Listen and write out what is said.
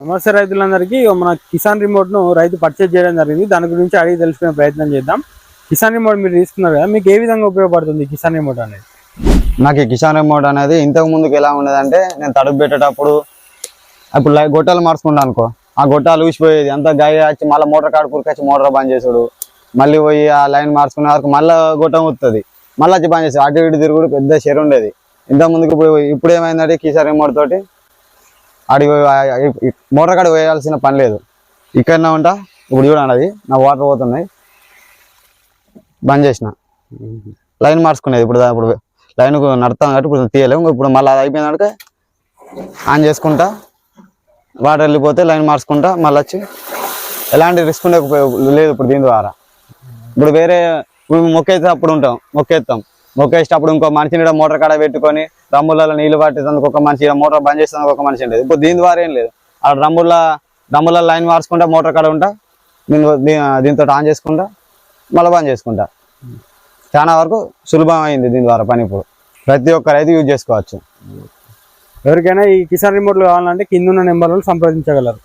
నమస్తే రైతులందరికీ మన కిసాన్ రిమోట్ను రైతు పర్చేజ్ చేయడం జరిగింది. దాని గురించి అడిగి తెలుసుకునే ప్రయత్నం చేద్దాం. కిసాన్ రిమోట్ మీరు తీసుకున్నారు కదా మీకు ఏ విధంగా ఉపయోగపడుతుంది కిసాన్ రిమోట్ అనేది? నాకు ఈ కిసాన్ రిమోట్ అనేది ఇంతకు ముందుకు ఎలా ఉండేదంటే నేను తడుపు పెట్టేటప్పుడు అప్పుడు గొట్టాలు మార్చుకున్నాను అనుకో. ఆ గొట్టాలు ఊసిపోయేది. అంత గాయ వచ్చి మళ్ళీ మోటార్ కాడ కురికొచ్చి మోటార్ బంద్ చేసుడు. మళ్ళీ పోయి ఆ లైన్ మార్చుకునే వరకు మళ్ళీ గొట్టం వస్తుంది మళ్ళీ వచ్చి బంద్ చేసి అటు ఇటు తిరుగుడు పెద్ద చెరు ఉండేది. ఇంతకు ముందుకు ఇప్పుడు ఇప్పుడు ఏమైందంటే కిసాన్ రిమోట్ తోటి ఆడి మోటార్ కాడ వేయాల్సిన పని లేదు. ఇక్కడనే ఉంటా. ఇప్పుడు చూడండి అది. నా వాటర్ పోతున్నాయి. బంద్ చేసిన. లైన్ మార్చుకునేది. ఇప్పుడు ఇప్పుడు లైన్ నడతాం కాబట్టి ఇప్పుడు తీయలేము. ఇప్పుడు మళ్ళీ అది అయిపోయినాక ఆన్ చేసుకుంటా. వాటర్ వెళ్ళిపోతే లైన్ మార్చుకుంటా. మళ్ళీ వచ్చి ఎలాంటి రిస్క్ ఉండే లేదు ఇప్పుడు దీని ద్వారా. ఇప్పుడు వేరే ఇప్పుడు మొక్కేస్తే అప్పుడు ఉంటాం. మొక్కేస్తాం. మొక్కేసేటప్పుడు ఇంకో మనిషిని మోటార్ కాడ పెట్టుకొని రమ్ములలో నీళ్ళు పట్టేందుకు ఒక మనిషి ఈడ మోటార్ బంద్ చేసేందుకు ఒక మనిషి ఉండేది. ఇప్పుడు దీని ద్వారా ఏం లేదు. ఆ రమ్ముల రమ్ముల లైన్ మార్చుకుంటా మోటార్ కాడ ఉంటా దీని దీంతో ఆన్ చేసుకుంటా మళ్ళీ బంద్ చేసుకుంటా. చాలా వరకు సులభం అయింది దీని ద్వారా పని ఇప్పుడు. ప్రతి ఒక్క రైతు యూజ్ చేసుకోవచ్చు. ఎవరికైనా ఈ కిసాన్ రిమోట్లు కావాలంటే కింద ఉన్న నెంబర్లను సంప్రదించగలరు.